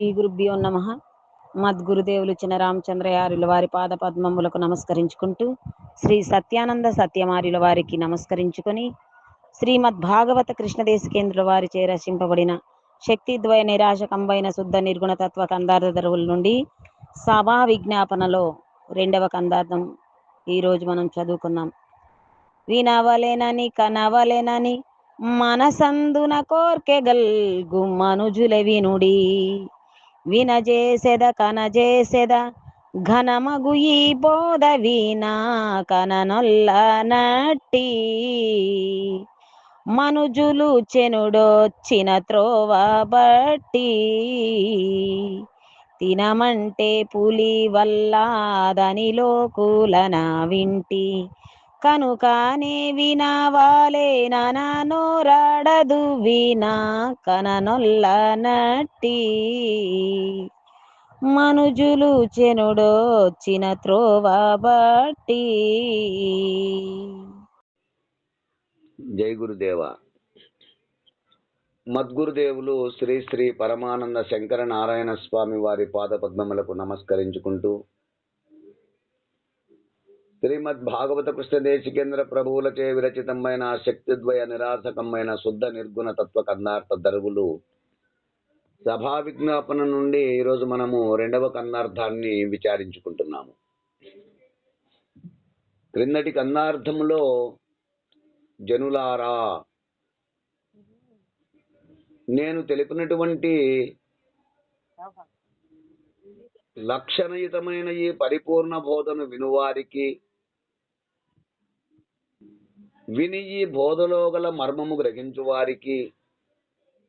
శ్రీ గురుభ్యో నమ. మద్గురుదేవులు చిన రామచంద్రయారుల వారి పాద పద్మములకు నమస్కరించుకుంటూ శ్రీ సత్యానంద సత్యమారుల వారికి నమస్కరించుకొని శ్రీమద్ భాగవత కృష్ణదేశకేంద్రుల వారి చే రచింపబడిన శక్తిద్వయ నిరాశకంబైన శుద్ధ నిర్గుణ తత్వ కందార్థ నుండి సభా విజ్ఞాపనలో రెండవ కందార్థం ఈరోజు మనం చదువుకున్నాం వినవలేనని కనవలేనని మనసందున కోర్కెగల్ గుమ్మనుజుల వినుడి. వినజేసెద కనజేసెద. ఘనమగు ఈ బోధ వీణా కననొల్ల నట్టి. మనుజులు చెనుడొచ్చిన త్రోవ బట్టి. తినమంటే పులి వల్లాదని లోకులన వింటి. కనుకానే వినవాలే నోరాడదు వినా కననొల్ల నట్టి. మనుజులు చెనుడొచ్చిన త్రోవ బట్టి. జై గురుదేవ. మద్గురుదేవులు శ్రీ శ్రీ పరమానంద శంకర నారాయణ స్వామి వారి పాద పద్మములకు నమస్కరించుకుంటూ శ్రీమద్ భాగవత కృష్ణదేశికేంద్ర ప్రభువులచే విరచితమైన శక్తిద్వయ నిరాసకమైన శుద్ధ నిర్గుణ తత్వ కందార్థ దరువులు. సభా విజ్ఞాపన నుండి ఈరోజు మనము రెండవ కన్నార్థాన్ని విచారించుకుంటున్నాము. క్రిందటి కన్నార్థములో జనులారా నేను తెలిపినటువంటి లక్షణయుతమైన ఈ పరిపూర్ణ బోధను వినువారికి విని ఈ బోధలో గల మర్మము గ్రహించు వారికి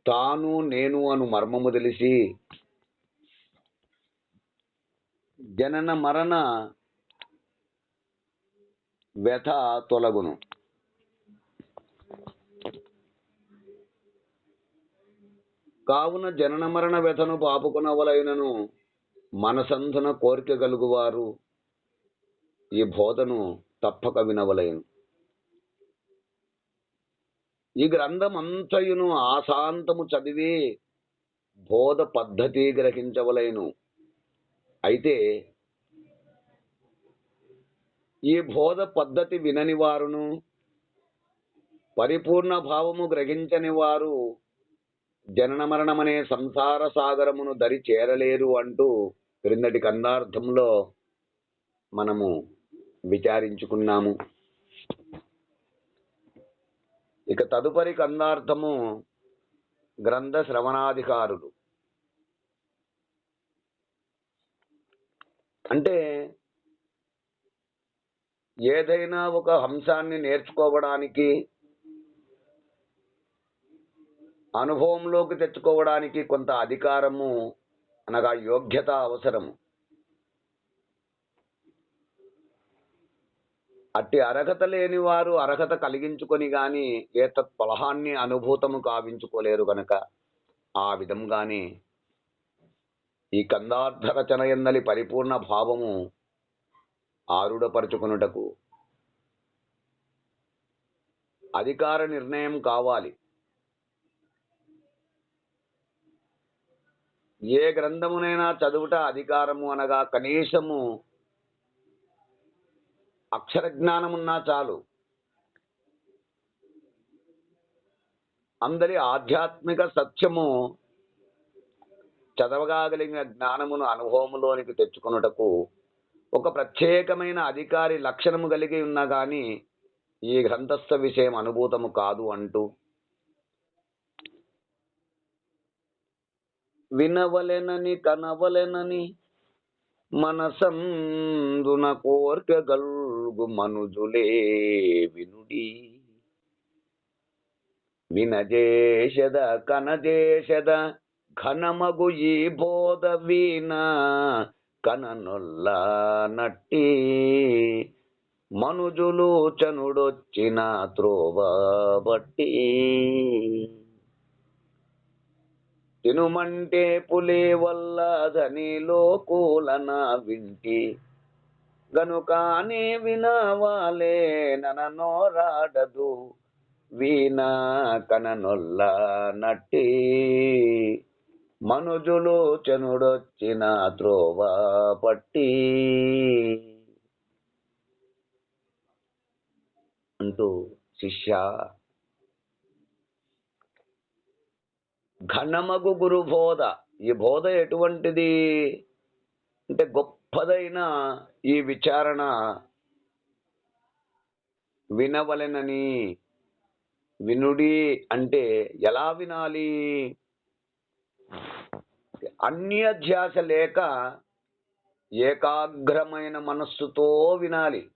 తాను నేను అను మర్మము తెలిసి జనన మరణ వ్యథ తొలగును. కావున జనన మరణ వ్యథను పాపుకునవలైనను మనసంధన కోరిక కలుగువారు. ఈ బోధను తప్పక వినవలయను. ఈ గ్రంథం అంతయును ఆశాంతము చదివి బోధ పద్ధతి గ్రహించవలేను. అయితే ఈ బోధ పద్ధతి వినని వారును పరిపూర్ణ భావము గ్రహించని వారు జనన మరణమనే సంసార సాగరమును దరి చేరలేరు అంటూ క్రిందటి కందార్థంలో మనము విచారించుకున్నాము. ఇక తదుపరి కందార్థము గ్రంథ శ్రవణాధికారులు అంటే ఏదైనా ఒక అంశాన్ని నేర్చుకోవడానికి అనుభవంలోకి తెచ్చుకోవడానికి కొంత అధికారము అనగా యోగ్యత అవసరము. అట్టి అర్హత లేని వారు అర్హత కలిగించుకొని గాని ఏ తత్ఫలహాన్ని అనుభూతము కావించుకోలేరు గనక ఆ విధంగానే ఈ కందార్థ రచన పరిపూర్ణ భావము ఆరుడపరుచుకునుటకు అధికార నిర్ణయం కావాలి. ఏ గ్రంథమునైనా చదువుట అధికారము అనగా కనీసము అక్షర జ్ఞానమున్నా చాలు. అందరి ఆధ్యాత్మిక సత్యము చదవగాగలిగిన జ్ఞానమును అనుభవములోనికి తెచ్చుకొనుటకు ఒక ప్రత్యేకమైన అధికారి లక్షణము కలిగి ఉన్నా కానీ ఈ గ్రంథస్థ విషయం అనుభూతము కాదు అంటూ. వినవలెనని కనవలెనని మనసందున కోర్కెగల్గు మనుజులే వినుడి. వినజేషద కనజేషద ఘనమగు ఈ బోధ వీణ కననుల్ల నట్టి. మనుజులు చనుడొచ్చిన త్రోవ బట్టి. తినుమంటే పులి వల్ల ధనిలో కూలన వింటి గనుకానే వినవాలే నననోరాడదు వీణ కననొల్ల నట్టి. మనుజులు చనుడొచ్చిన త్రోవ పట్టి. అంటూ శిష్య ఘనమగు గురు బోధ. ఈ బోధ ఎటువంటిది? అంటే గొప్పదైన ఈ విచారణ వినవలెనని వినుడి అంటే ఎలా వినాలి? అన్యధ్యాస లేక ఏకాగ్రమైన మనస్సుతో వినాలి.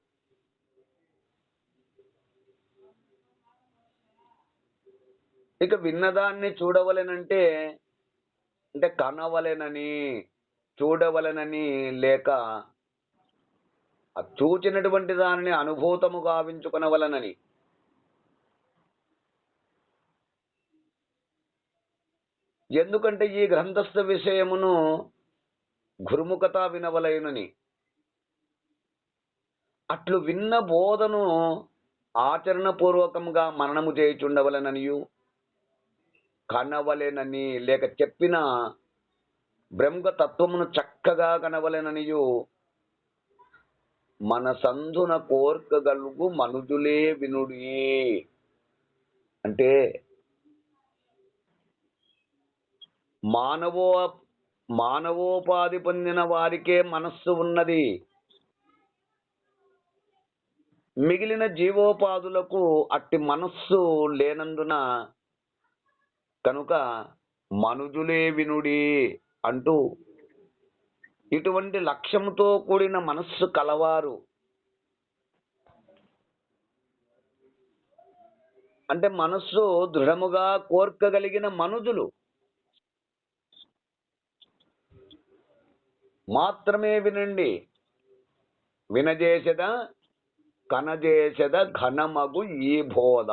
ఇక విన్నదాన్ని చూడవలెనంటే అంటే కనవలెనని చూడవలెనని లేక చూచినటువంటి దానిని అనుభూతము గావించుకునవలనని. ఎందుకంటే ఈ గ్రంథస్థ విషయమును గురుముఖత వినవలైనని. అట్లు విన్న బోధను ఆచరణపూర్వకంగా మననము చేయుచుండవలననియు. కనవలెనని లేక చెప్పిన బ్రహ్మ తత్వమును చక్కగా కనవలెననియు మన సంధున కోర్కగలుగు మనుజులే వినుడి. అంటే మానవో మానవోపాధి పొందిన వారికే మనస్సు ఉన్నది. మిగిలిన జీవోపాధులకు అట్టి మనస్సు లేనందున కనుక మనుజులే వినుడి అంటూ ఇటువంటి లక్ష్యంతో కూడిన మనస్సు కలవారు. అంటే మనస్సు దృఢముగా కోర్కగలిగిన మనుజులు. మాత్రమే వినండి. వినజేసద కనజేసద ఘనమగు ఈ బోధ.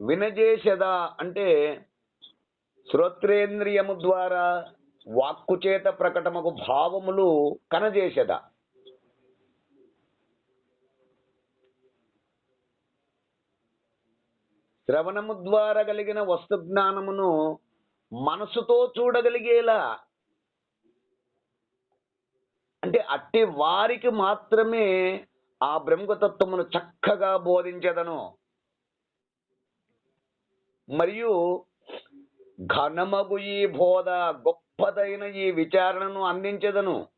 వినజేసద అంటే శ్రోత్రేంద్రియము ద్వారా వాక్కు చేత భావములు కనజేషద. శ్రవణము ద్వారా కలిగిన వస్తు జ్ఞానమును మనసుతో చూడగలిగేలా. అంటే అట్టి వారికి మాత్రమే ఆ బ్రహ్మతత్వమును చక్కగా బోధించదను. మరియు ఘనమగు ఈ బోధ గొప్పదైన ఈ విచారణను అందించదను.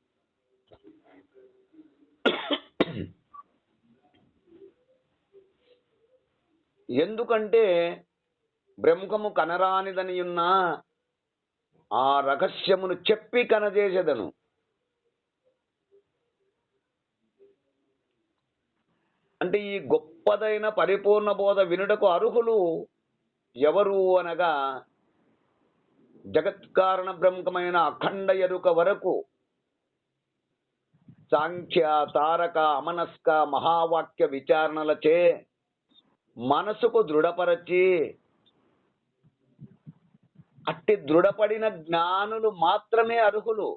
ఎందుకంటే బ్రహ్మము కనరానిదనియున్న ఆ రహస్యమును చెప్పి కనజేసెదను. అంటే ఈ గొప్పదైన పరిపూర్ణ బోధ వినుటకు అర్హులు ఎవరు అనగా జగత్కారణ బ్రహ్మమైన అఖండ ఎరుక వరకు సాంఖ్య తారక అమనస్క మహావాక్య విచారణలచే మనసుకు దృఢపరచి అట్టి దృఢపడిన జ్ఞానులు మాత్రమే అర్హులు.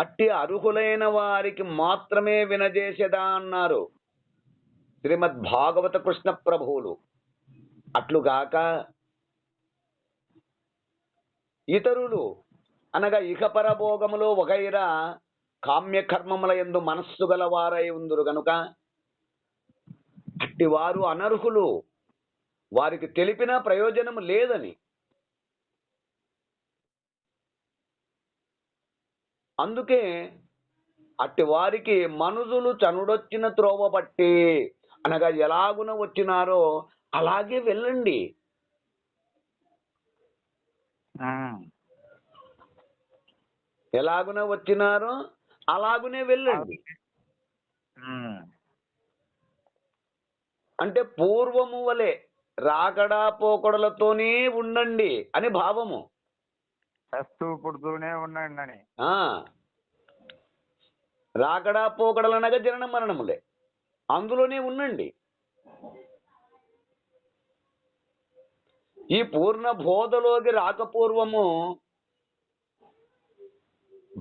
అట్టి అర్హులైన వారికి మాత్రమే వినజేసేదా అన్నారు. శ్రీమద్ భాగవత కృష్ణ ప్రభువులు. అట్లుగాక ఇతరులు అనగా ఇహపర భోగములో వగైరా కామ్యకర్మముల ఎందు మనస్సు గలవారై ఉందురు గనుక అట్టి వారు అనర్హులు. వారికి తెలిపిన ప్రయోజనం లేదని. అందుకే అట్టి వారికి మనుజులు చనుడొచ్చిన త్రోవ బట్టి అనగా ఎలాగున వచ్చినారో అలాగే వెళ్ళండి. ఎలాగున వచ్చినారో అలాగునే వెళ్ళండి. అంటే పూర్వము వలె రాకడా పోకడలతోనే ఉండండి అని భావము చస్తూ పుడుతూనే ఉండండి అని రాకడా పోకడలనగా జనన మరణములే. అందులోనే ఉండండి. ఈ పూర్ణ బోధలోకి రాకపూర్వము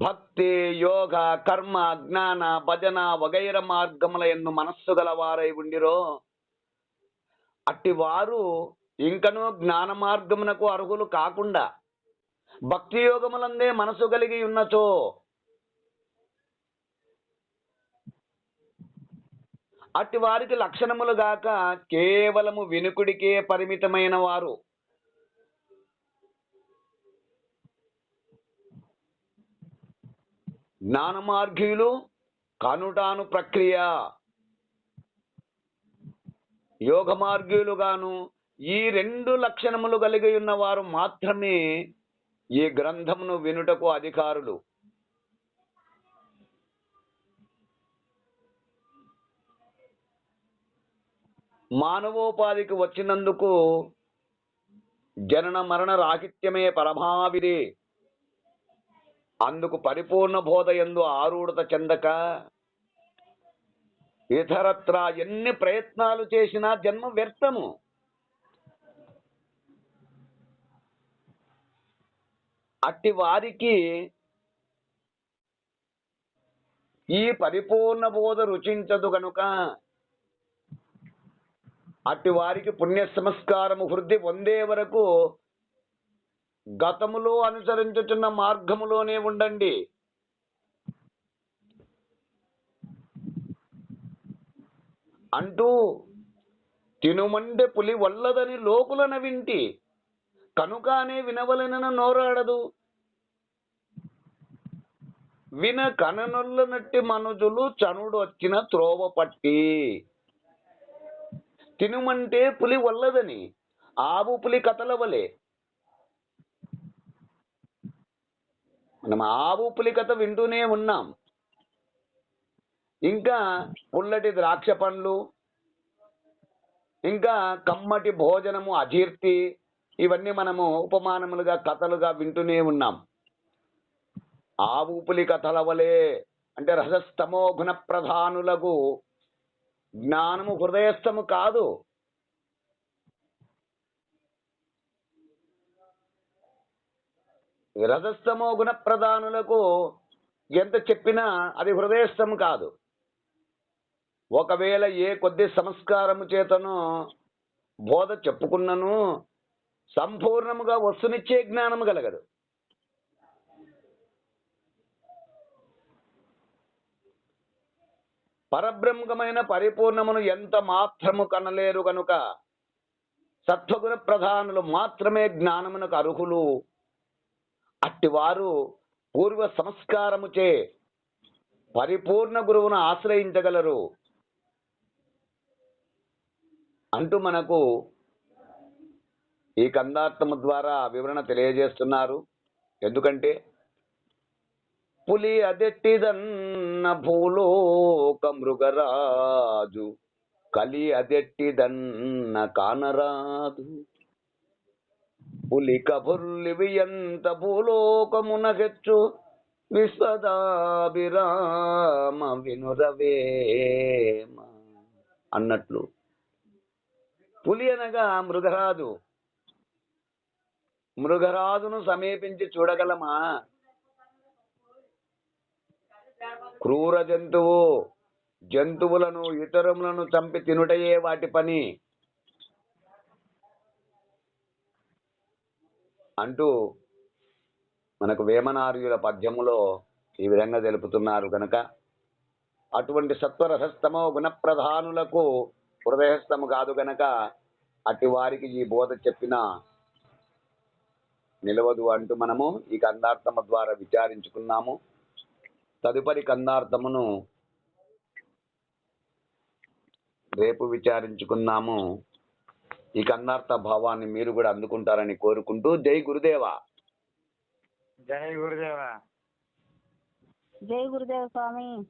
భక్తి యోగ కర్మ జ్ఞాన భజన వగైర మార్గముల ఎన్ను మనస్సు గలవారై ఉండిరో అట్టి వారు ఇంకనూ జ్ఞాన మార్గమునకు అర్హులు కాకుండా భక్తి యోగములందే మనసు కలిగి ఉన్నచో. అట్టి వారికి లక్షణములు గాక కేవలము వినుకుడికే పరిమితమైన వారు. జ్ఞాన మార్గీయులు కనుటాను ప్రక్రియ. యోగ మార్గీయులుగాను ఈ రెండు లక్షణములు కలిగి ఉన్న వారు మాత్రమే ఈ గ్రంథమును వినుటకు అధికారులు? మానవోపాధికి వచ్చినందుకు జనన మరణ రాహిత్యమే పరమావిది అందుకు పరిపూర్ణ బోధ ఎందు ఆరూఢత చెందక ఇతరత్ర ఎన్ని ప్రయత్నాలు చేసినా జన్మ వ్యర్థము. అట్టి వారికి ఈ పరిపూర్ణ బోధ రుచించదు గనుక అట్టి వారికి పుణ్య సంస్కారము వృద్ధి పొందే వరకు గతములో అనుసరించుతున్న మార్గములోనే ఉండండి. అంటూ తినుమంటే పులి వల్లదని లోకులన వింటి కనుకానే వినవలెనన నోరాడదు. విన కననొల్లనట్టి మనుజులు చనుడు వచ్చిన త్రోవ పట్టి. తినుమంటే పులి వల్లదని ఆవు పులి కథలవలే మనం ఆవు పులి కథ వింటూనే ఉన్నాం. ఇంకా పుల్లటి ద్రాక్ష పండ్లు ఇంకా కమ్మటి భోజనము అజీర్తి. ఇవన్నీ మనము ఉపమానములుగా కథలుగా వింటూనే ఉన్నాం. ఆవుపులి కథల వలె అంటే రసస్తమో గుణ ప్రధానులకు జ్ఞానము హృదయస్థము కాదు. రజస్తమో గుణ ప్రధానులకు ఎంత చెప్పినా అది హృదయస్థము కాదు. ఒకవేళ ఏ కొద్ది సంస్కారము చేతను బోధ చెప్పుకున్నను సంపూర్ణముగా వస్తునిచ్చే జ్ఞానము కలగదు పరబ్రహ్మమైన పరిపూర్ణమును ఎంత మాత్రము కనలేరు కనుక సత్వగుణ ప్రధానులు మాత్రమే జ్ఞానమునకు అర్హులు. అట్టివారు పూర్వ సంస్కారముచే పరిపూర్ణ గురువును ఆశ్రయించగలరు. అంటూ మనకు ఈ కందార్థము ద్వారా వివరణ తెలియజేస్తున్నారు. ఎందుకంటే పులి అదెట్టిదన్న భూలోక మృగరాజు కలి అదెట్టిదన్న కానరాదు. పులి కబుర్లివి ఎంత భూలోకమున హెచ్చు విశ్వదాభిరామ వినురవేమ అన్నట్లు. పులి అనగా మృగరాజు. మృగరాజును సమీపించి చూడగలమా? క్రూర జంతువు జంతువులను ఇతరములను చంపి తినుటయే వాటి పని. అంటూ మనకు వేమనార్యుల పద్యములో ఈ విధంగా తెలుపుతున్నారు కనుక అటువంటి సత్వరహస్తమో గుణప్రధానులకు హృదయస్థము కాదు గనక అటు వారికి ఈ బోధ చెప్పిన నిలవదు అంటూ మనము ఈ కందార్థము ద్వారా విచారించుకున్నాము. తదుపరి కందార్థమును రేపు విచారించుకున్నాము. ఈ కందార్థ భావాన్ని మీరు కూడా అందుకుంటారని కోరుకుంటూ జై గురుదేవా. జై గురుదేవా. జై గురుదేవ స్వామి.